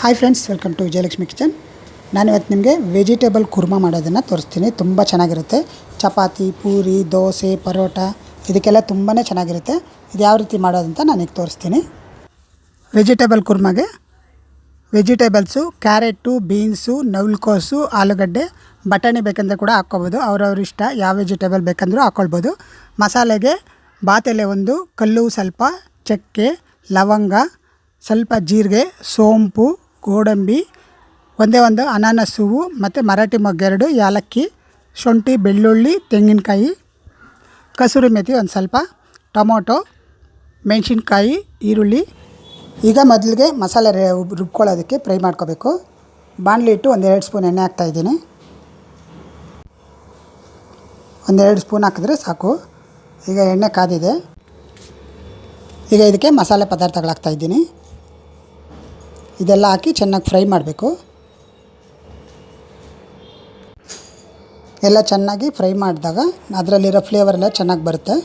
Hi friends welcome to Vijayalakshmi kitchen ನಾನು ಇವತ್ತು ನಿಮಗೆ ವೆಜಿಟೇಬಲ್ ಕುರ್ಮಾ ಮಾಡೋದನ್ನು ತೋರಿಸ್ತೀನಿ. ತುಂಬ ಚೆನ್ನಾಗಿರುತ್ತೆ. ಚಪಾತಿ, ಪೂರಿ, ದೋಸೆ, ಪರೋಟ, ಇದಕ್ಕೆಲ್ಲ ತುಂಬಾ ಚೆನ್ನಾಗಿರುತ್ತೆ. ಇದು ಯಾವ ರೀತಿ ಮಾಡೋದಂತ ನಾನು ಈಗ ತೋರಿಸ್ತೀನಿ. ವೆಜಿಟೇಬಲ್ ಕುರ್ಮಾಗೆ ವೆಜಿಟೇಬಲ್ಸು ಕ್ಯಾರೆಟು ಬೀನ್ಸು ನವಿಲುಕೋಸು, ಆಲೂಗಡ್ಡೆ, ಬಟಾಣಿ ಬೇಕಂದರೆ ಕೂಡ ಹಾಕ್ಕೋಬೋದು. ಅವ್ರವ್ರ ಇಷ್ಟ ಯಾವ ವೆಜಿಟೇಬಲ್ ಬೇಕಂದ್ರೂ ಹಾಕ್ಕೊಳ್ಬೋದು. ಮಸಾಲೆಗೆ ಬಾತೆಲೆ ಒಂದು, ಕಲ್ಲು ಸ್ವಲ್ಪ, ಚಕ್ಕೆ, ಲವಂಗ, ಸ್ವಲ್ಪ ಜೀರಿಗೆ, ಸೋಂಪು ಗೋಡಂಬಿ, ಒಂದೇ ಒಂದು ಅನಾನಸ್ ಹೂವು ಮತ್ತು ಮರಾಠಿ ಮೊಗ್ಗೆರಡು ಏಲಕ್ಕಿ ಶುಂಠಿ, ಬೆಳ್ಳುಳ್ಳಿ, ತೆಂಗಿನಕಾಯಿ, ಕಸೂರಿ ಮೇಥಿ ಒಂದು ಸ್ವಲ್ಪ, ಟೊಮೊಟೊ, ಮೆಣಸಿನ್ಕಾಯಿ, ಈರುಳ್ಳಿ. ಈಗ ಮೊದಲಿಗೆ ಮಸಾಲೆ ರೇ ರುಬ್ಕೊಳ್ಳೋದಕ್ಕೆ ಫ್ರೈ ಮಾಡ್ಕೋಬೇಕು. ಬಾಣಲಿ ಇಟ್ಟು ಒಂದೆರಡು ಸ್ಪೂನ್ ಎಣ್ಣೆ ಹಾಕ್ತಾಯಿದ್ದೀನಿ ಒಂದೆರಡು ಸ್ಪೂನ್ ಹಾಕಿದ್ರೆ ಸಾಕು. ಈಗ ಎಣ್ಣೆ ಕಾದಿದೆ. ಈಗ ಇದಕ್ಕೆ ಮಸಾಲೆ ಪದಾರ್ಥಗಳು ಹಾಕ್ತಾಯಿದ್ದೀನಿ ಇದೆಲ್ಲ ಹಾಕಿ ಚೆನ್ನಾಗಿ ಫ್ರೈ ಮಾಡಬೇಕು. ಎಲ್ಲ ಚೆನ್ನಾಗಿ ಫ್ರೈ ಮಾಡಿದಾಗ ಅದರಲ್ಲಿರೋ ಫ್ಲೇವರ್ ಎಲ್ಲ ಚೆನ್ನಾಗಿ ಬರುತ್ತೆ.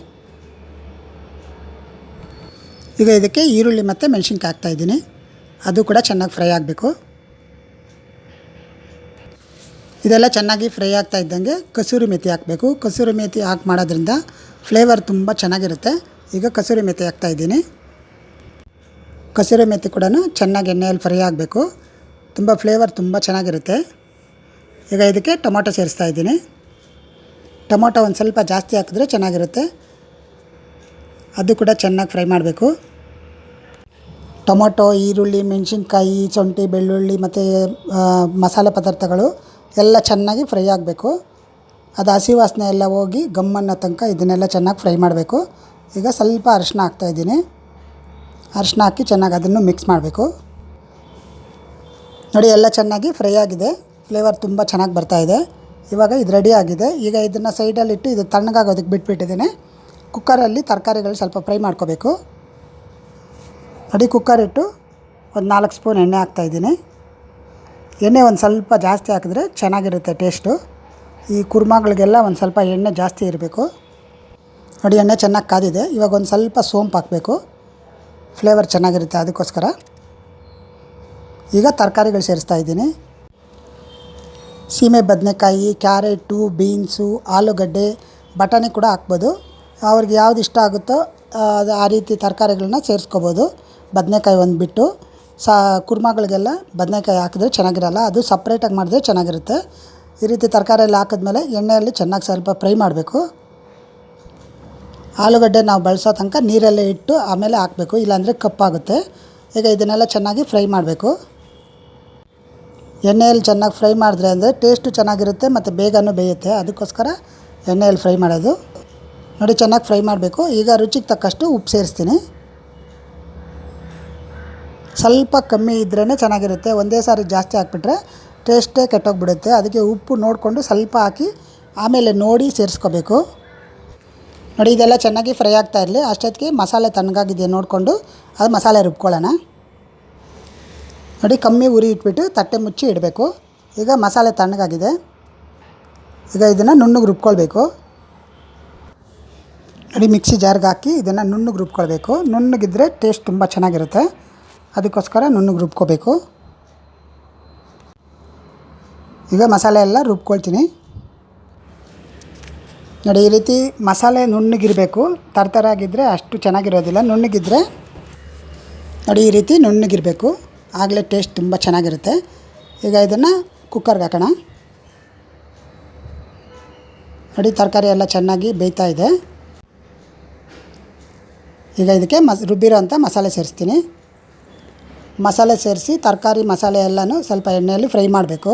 ಈಗ ಇದಕ್ಕೆ ಈರುಳ್ಳಿ ಮತ್ತು ಮೆಣಸಿನ್ಕಾಯಿ ಹಾಕ್ತಾಯಿದ್ದೀನಿ ಅದು ಕೂಡ ಚೆನ್ನಾಗಿ ಫ್ರೈ ಆಗಬೇಕು. ಇದೆಲ್ಲ ಚೆನ್ನಾಗಿ ಫ್ರೈ ಆಗ್ತಾ ಇದ್ದಂಗೆ ಕಸೂರಿ ಮೇಥಿ ಹಾಕಬೇಕು. ಕಸೂರಿ ಮೇಥಿ ಹಾಕಿ ಮಾಡೋದ್ರಿಂದ ಫ್ಲೇವರ್ ತುಂಬ ಚೆನ್ನಾಗಿರುತ್ತೆ. ಈಗ ಕಸೂರಿ ಮೇಥಿ ಹಾಕ್ತಾಯಿದ್ದೀನಿ ಕಸೂರಿ ಮೇಥಿ ಕೂಡ ಚೆನ್ನಾಗಿ ಎಣ್ಣೆಯಲ್ಲಿ ಫ್ರೈ ಆಗಬೇಕು. ತುಂಬ ಫ್ಲೇವರ್ ತುಂಬ ಚೆನ್ನಾಗಿರುತ್ತೆ. ಈಗ ಇದಕ್ಕೆ ಟೊಮೊಟೊ ಸೇರಿಸ್ತಾ ಇದ್ದೀನಿ. ಟೊಮೊಟೊ ಒಂದು ಸ್ವಲ್ಪ ಜಾಸ್ತಿ ಹಾಕಿದ್ರೆ ಚೆನ್ನಾಗಿರುತ್ತೆ. ಅದು ಕೂಡ ಚೆನ್ನಾಗಿ ಫ್ರೈ ಮಾಡಬೇಕು. ಟೊಮೊಟೊ, ಈರುಳ್ಳಿ, ಮೆಣಸಿನ್ಕಾಯಿ, ಶುಂಠಿ, ಬೆಳ್ಳುಳ್ಳಿ ಮತ್ತು ಮಸಾಲೆ ಪದಾರ್ಥಗಳು ಎಲ್ಲ ಚೆನ್ನಾಗಿ ಫ್ರೈ ಆಗಬೇಕು. ಅದು ಹಸಿ ವಾಸನೆ ಎಲ್ಲ ಹೋಗಿ ಗಮ್ಮನ್ನೋ ತನಕ ಇದನ್ನೆಲ್ಲ ಚೆನ್ನಾಗಿ ಫ್ರೈ ಮಾಡಬೇಕು. ಈಗ ಸ್ವಲ್ಪ ಅರಿಶಿನ ಹಾಕ್ತಾಯಿದ್ದೀನಿ ಅರಿಶಿನ ಹಾಕಿ ಚೆನ್ನಾಗಿ ಅದನ್ನು ಮಿಕ್ಸ್ ಮಾಡಬೇಕು. ನೋಡಿ, ಎಲ್ಲ ಚೆನ್ನಾಗಿ ಫ್ರೈ ಆಗಿದೆ. ಫ್ಲೇವರ್ ತುಂಬ ಚೆನ್ನಾಗಿ ಬರ್ತಾಯಿದೆ ಇವಾಗ ಇದು ರೆಡಿ ಆಗಿದೆ. ಈಗ ಇದನ್ನು ಸೈಡಲ್ಲಿಟ್ಟು ಇದು ತಣ್ಣಗಾಗೋದಕ್ಕೆ ಬಿಟ್ಬಿಟ್ಟಿದ್ದೀನಿ. ಕುಕ್ಕರಲ್ಲಿ ತರಕಾರಿಗಳು ಸ್ವಲ್ಪ ಫ್ರೈ ಮಾಡ್ಕೋಬೇಕು. ನೋಡಿ ಕುಕ್ಕರ್ ಇಟ್ಟು ಒಂದು ನಾಲ್ಕು ಸ್ಪೂನ್ ಎಣ್ಣೆ ಹಾಕ್ತಾಯಿದ್ದೀನಿ ಎಣ್ಣೆ ಒಂದು ಸ್ವಲ್ಪ ಜಾಸ್ತಿ ಹಾಕಿದ್ರೆ ಚೆನ್ನಾಗಿರುತ್ತೆ ಟೇಸ್ಟು ಈ ಕುರ್ಮಾಗಳಿಗೆಲ್ಲ ಒಂದು ಸ್ವಲ್ಪ ಎಣ್ಣೆ ಜಾಸ್ತಿ ಇರಬೇಕು. ನೋಡಿ, ಎಣ್ಣೆ ಚೆನ್ನಾಗಿ ಕಾದಿದೆ. ಇವಾಗ ಒಂದು ಸ್ವಲ್ಪ ಸೋಂಪು ಹಾಕಬೇಕು. ಫ್ಲೇವರ್ ಚೆನ್ನಾಗಿರುತ್ತೆ ಅದಕ್ಕೋಸ್ಕರ. ಈಗ ತರಕಾರಿಗಳು ಸೇರಿಸ್ತಾ ಇದ್ದೀನಿ. ಸೀಮೆ ಬದನೆಕಾಯಿ, ಕ್ಯಾರೆಟು, ಬೀನ್ಸು, ಆಲೂಗಡ್ಡೆ, ಬಟಾಣಿ ಕೂಡ ಹಾಕ್ಬೋದು. ಅವ್ರಿಗೆ ಯಾವ್ದು ಇಷ್ಟ ಆಗುತ್ತೋ ಅದು ಆ ರೀತಿ ತರಕಾರಿಗಳನ್ನ ಸೇರಿಸ್ಕೋಬೋದು. ಬದನೆಕಾಯಿ ಒಂದು ಬಿಟ್ಟು ಸಾ, ಕುರ್ಮಗಳಿಗೆಲ್ಲ ಬದನೆಕಾಯಿ ಹಾಕಿದ್ರೆ ಚೆನ್ನಾಗಿರಲ್ಲ, ಅದು ಸಪ್ರೇಟಾಗಿ ಮಾಡಿದ್ರೆ ಚೆನ್ನಾಗಿರುತ್ತೆ. ಈ ರೀತಿ ತರಕಾರಿಯಲ್ಲಿ ಹಾಕಿದ್ಮೇಲೆ ಎಣ್ಣೆಯಲ್ಲಿ ಚೆನ್ನಾಗಿ ಸ್ವಲ್ಪ ಫ್ರೈ ಮಾಡಬೇಕು. ಆಲೂಗಡ್ಡೆ ನಾವು ಬಳಸೋ ತನಕ ನೀರಲ್ಲೇ ಇಟ್ಟು ಆಮೇಲೆ ಹಾಕಬೇಕು, ಇಲ್ಲಾಂದರೆ ಕಪ್ಪಾಗುತ್ತೆ. ಈಗ ಇದನ್ನೆಲ್ಲ ಚೆನ್ನಾಗಿ ಫ್ರೈ ಮಾಡಬೇಕು. ಎಣ್ಣೆಯಲ್ಲಿ ಚೆನ್ನಾಗಿ ಫ್ರೈ ಮಾಡಿದ್ರೆ ಅಂದರೆ ಟೇಸ್ಟು ಚೆನ್ನಾಗಿರುತ್ತೆ ಮತ್ತು ಬೇಗನೂ ಬೇಯುತ್ತೆ. ಅದಕ್ಕೋಸ್ಕರ ಎಣ್ಣೆಯಲ್ಲಿ ಫ್ರೈ ಮಾಡೋದು. ನೋಡಿ, ಚೆನ್ನಾಗಿ ಫ್ರೈ ಮಾಡಬೇಕು. ಈಗ ರುಚಿಗೆ ತಕ್ಕಷ್ಟು ಉಪ್ಪು ಸೇರಿಸ್ತೀನಿ. ಸ್ವಲ್ಪ ಕಮ್ಮಿ ಇದ್ರೇ ಚೆನ್ನಾಗಿರುತ್ತೆ. ಒಂದೇ ಸಾರಿ ಜಾಸ್ತಿ ಹಾಕ್ಬಿಟ್ರೆ ಟೇಸ್ಟೇ ಕೆಟ್ಟೋಗ್ಬಿಡುತ್ತೆ. ಅದಕ್ಕೆ ಉಪ್ಪು ನೋಡಿಕೊಂಡು ಸ್ವಲ್ಪ ಹಾಕಿ ಆಮೇಲೆ ನೋಡಿ ಸೇರಿಸ್ಕೋಬೇಕು. ನೋಡಿ, ಇದೆಲ್ಲ ಚೆನ್ನಾಗಿ ಫ್ರೈ ಆಗ್ತಾ ಇರಲಿ. ಅಷ್ಟೊತ್ತಿಗೆ ಮಸಾಲೆ ತಣ್ಣಗಾಗಿದೆ ನೋಡಿಕೊಂಡು ಅದು ಮಸಾಲೆ ರುಬ್ಕೊಳ್ಳೋಣ. ನೋಡಿ, ಕಮ್ಮಿ ಉರಿ ಇಟ್ಬಿಟ್ಟು ತಟ್ಟೆ ಮುಚ್ಚಿ ಇಡಬೇಕು. ಈಗ ಮಸಾಲೆ ತಣ್ಣಗಾಗಿದೆ. ಈಗ ಇದನ್ನು ನುಣ್ಣಗೆ ರುಬ್ಕೊಳ್ಬೇಕು. ನೋಡಿ, ಮಿಕ್ಸಿ ಜಾರ್ಗೆ ಹಾಕಿ ಇದನ್ನು ನುಣ್ಣಗೆ ರುಬ್ಕೊಳ್ಬೇಕು. ನುಣ್ಣಗಿದ್ರೆ ಟೇಸ್ಟ್ ತುಂಬ ಚೆನ್ನಾಗಿರುತ್ತೆ. ಅದಕ್ಕೋಸ್ಕರ ನುಣ್ಣಗೆ ರುಬ್ಕೋಬೇಕು. ಈಗ ಮಸಾಲೆ ಎಲ್ಲ ರುಬ್ಕೊಳ್ತೀನಿ. ನೋಡಿ, ಈ ರೀತಿ ಮಸಾಲೆ ನುಣ್ಣಗಿರಬೇಕು. ತರ್ತರಾಗಿದ್ದರೆ ಅಷ್ಟು ಚೆನ್ನಾಗಿರೋದಿಲ್ಲ. ನುಣ್ಣಗಿದ್ದರೆ ನೋಡಿ, ಈ ರೀತಿ ನುಣ್ಣಗಿರಬೇಕು. ಆಗಲೇ ಟೇಸ್ಟ್ ತುಂಬ ಚೆನ್ನಾಗಿರುತ್ತೆ. ಈಗ ಇದನ್ನು ಕುಕ್ಕರ್ಗೆ ಹಾಕೋಣ. ನೋಡಿ, ತರಕಾರಿ ಎಲ್ಲ ಚೆನ್ನಾಗಿ ಬೇಯ್ತಾ ಇದೆ. ಈಗ ಇದಕ್ಕೆ ಮಸ್ ರುಬ್ಬಿರೋ ಅಂಥ ಮಸಾಲೆ ಸೇರಿಸ್ತೀನಿ. ಮಸಾಲೆ ಸೇರಿಸಿ ತರಕಾರಿ ಮಸಾಲೆ ಎಲ್ಲನೂ ಸ್ವಲ್ಪ ಎಣ್ಣೆಯಲ್ಲಿ ಫ್ರೈ ಮಾಡಬೇಕು.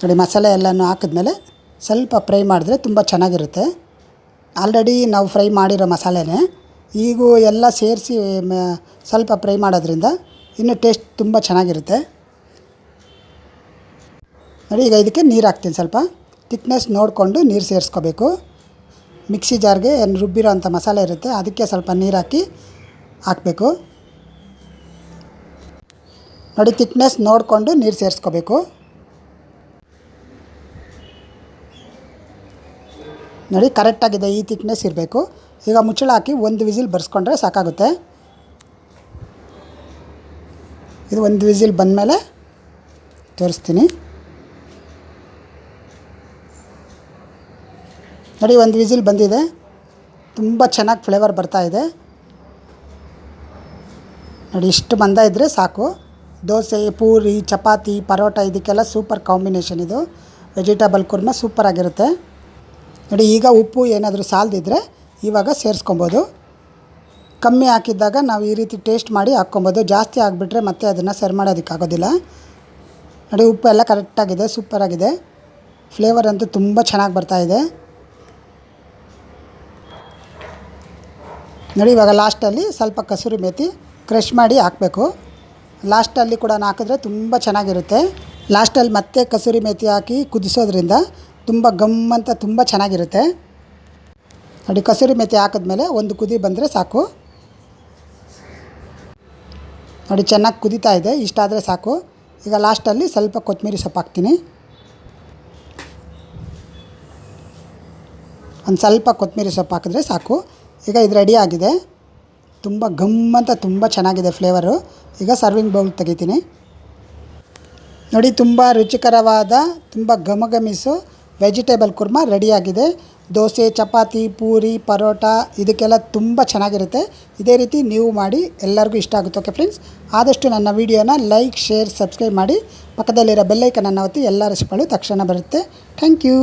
ನೋಡಿ, ಮಸಾಲೆ ಎಲ್ಲನೂ ಹಾಕಿದ್ಮೇಲೆ ಸ್ವಲ್ಪ ಫ್ರೈ ಮಾಡಿದ್ರೆ ತುಂಬ ಚೆನ್ನಾಗಿರುತ್ತೆ. ಆಲ್ರೆಡಿ ನಾವು ಫ್ರೈ ಮಾಡಿರೋ ಮಸಾಲೆನೇ. ಈಗ ಎಲ್ಲ ಸೇರಿಸಿ ಸ್ವಲ್ಪ ಫ್ರೈ ಮಾಡೋದ್ರಿಂದ ಇನ್ನೂ ಟೇಸ್ಟ್ ತುಂಬ ಚೆನ್ನಾಗಿರುತ್ತೆ. ನೋಡಿ, ಈಗ ಇದಕ್ಕೆ ನೀರು ಹಾಕ್ತೀನಿ ಸ್ವಲ್ಪ. ತಿಕ್ನೆಸ್ ನೋಡಿಕೊಂಡು ನೀರು ಸೇರಿಸ್ಕೋಬೇಕು. ಮಿಕ್ಸಿ ಜಾರ್ಗೆ ರುಬ್ಬಿರೋ ಅಂಥ ಮಸಾಲೆ ಇರುತ್ತೆ. ಅದಕ್ಕೆ ಸ್ವಲ್ಪ ನೀರು ಹಾಕಿ ಹಾಕಬೇಕು. ನೋಡಿ ತಿಕ್ನೆಸ್ ನೋಡಿಕೊಂಡು ನೀರು ಸೇರಿಸ್ಕೋಬೇಕು. ನೋಡಿ ಕರೆಕ್ಟಾಗಿದೆ ಈ ತಿಕ್ನೆಸ್ ಇರಬೇಕು. ಈಗ ಮುಚ್ಚಳ ಹಾಕಿ ಒಂದು ವಿಸಿಲ್ ಬರ್ಸ್ಕೊಂಡ್ರೆ ಸಾಕಾಗುತ್ತೆ. ಇದು ಒಂದು ವಿಸಿಲ್ ಬಂದಮೇಲೆ ತೋರಿಸ್ತೀನಿ. ನೋಡಿ, ಒಂದು ವಿಸಿಲ್ ಬಂದಿದೆ. ತುಂಬ ಚೆನ್ನಾಗಿ ಫ್ಲೇವರ್ ಬರ್ತಾ ಇದೆ. ನೋಡಿ, ಇಷ್ಟು ಮಂದ ಇದ್ದರೆ ಸಾಕು. ದೋಸೆ, ಪೂರಿ, ಚಪಾತಿ, ಪರೋಟ, ಇದಕ್ಕೆಲ್ಲ ಸೂಪರ್ ಕಾಂಬಿನೇಷನ್ ಇದು. ವೆಜಿಟೇಬಲ್ ಕುರ್ಮ ಸೂಪರಾಗಿರುತ್ತೆ ನೋಡಿ, ಈಗ ಉಪ್ಪು ಏನಾದರೂ ಸಾಲದಿದ್ದರೆ ಇವಾಗ ಸೇರಿಸ್ಕೊಬೋದು. ಕಮ್ಮಿ ಹಾಕಿದ್ದಾಗ ನಾವು ಈ ರೀತಿ ಟೇಸ್ಟ್ ಮಾಡಿ ಹಾಕ್ಕೊಬೋದು. ಜಾಸ್ತಿ ಆಗಿಬಿಟ್ರೆ ಮತ್ತೆ ಅದನ್ನು ಸರ್ವ್ ಮಾಡೋದಕ್ಕಾಗೋದಿಲ್ಲ ನೋಡಿ, ಉಪ್ಪು ಎಲ್ಲ ಕರೆಕ್ಟಾಗಿದೆ ಸೂಪರಾಗಿದೆ ಫ್ಲೇವರ್ ಅಂತೂ ತುಂಬ ಚೆನ್ನಾಗಿ ಬರ್ತಾ ಇದೆ. ನೋಡಿ, ಇವಾಗ ಲಾಸ್ಟಲ್ಲಿ ಸ್ವಲ್ಪ ಕಸೂರಿ ಮೇಥಿ ಕ್ರಷ್ ಮಾಡಿ ಹಾಕಬೇಕು. ಲಾಸ್ಟಲ್ಲಿ ಕೂಡ ಹಾಕಿದ್ರೆ ತುಂಬ ಚೆನ್ನಾಗಿರುತ್ತೆ. ಲಾಸ್ಟಲ್ಲಿ ಮತ್ತೆ ಕಸೂರಿ ಮೇಥಿ ಹಾಕಿ ಕುದಿಸೋದ್ರಿಂದ ತುಂಬ ಗಮ್ ಅಂತ ತುಂಬ ಚೆನ್ನಾಗಿರುತ್ತೆ. ನೋಡಿ, ಕಸೂರಿ ಮೇಥಿ ಹಾಕಿದ್ಮೇಲೆ ಒಂದು ಕುದಿ ಬಂದರೆ ಸಾಕು. ನೋಡಿ, ಚೆನ್ನಾಗಿ ಕುದೀತಾ ಇದೆ. ಇಷ್ಟಾದರೆ ಸಾಕು. ಈಗ ಲಾಸ್ಟಲ್ಲಿ ಸ್ವಲ್ಪ ಕೊತ್ತಂಬರಿ ಸೊಪ್ಪು ಹಾಕ್ತೀನಿ. ಒಂದು ಸ್ವಲ್ಪ ಕೊತ್ತಂಬರಿ ಸೊಪ್ಪು ಹಾಕಿದ್ರೆ ಸಾಕು. ಈಗ ಇದು ರೆಡಿ ಆಗಿದೆ. ತುಂಬ ಗಮ್ ಅಂತ ತುಂಬ ಚೆನ್ನಾಗಿದೆ ಫ್ಲೇವರು ಈಗ ಸರ್ವಿಂಗ್ ಬೌಲ್ ತೆಗಿತೀನಿ. ನೋಡಿ, ತುಂಬ ರುಚಿಕರವಾದ, ತುಂಬ ಘಮಘಮಿಸು ವೆಜಿಟೇಬಲ್ ಕುರ್ಮಾ ರೆಡಿಯಾಗಿದೆ. ದೋಸೆ, ಚಪಾತಿ, ಪೂರಿ, ಪರೋಟ ಇದಕ್ಕೆಲ್ಲ ತುಂಬ ಚೆನ್ನಾಗಿರುತ್ತೆ. ಇದೇ ರೀತಿ ನೀವು ಮಾಡಿ ಎಲ್ಲರಿಗೂ ಇಷ್ಟ ಆಗುತ್ತೆ. ಓಕೆ ಫ್ರೆಂಡ್ಸ್ ಆದಷ್ಟು ನನ್ನ ವೀಡಿಯೋನ ಲೈಕ್, ಶೇರ್, ಸಬ್ಸ್ಕ್ರೈಬ್ ಮಾಡಿ. ಪಕ್ಕದಲ್ಲಿರೋ ಬೆಲ್ಲೈಕನನ್ನು ಒತ್ತಿ ಎಲ್ಲ ರೆಸಿಪಿಗಳು ತಕ್ಷಣ ಬರುತ್ತೆ. Thank you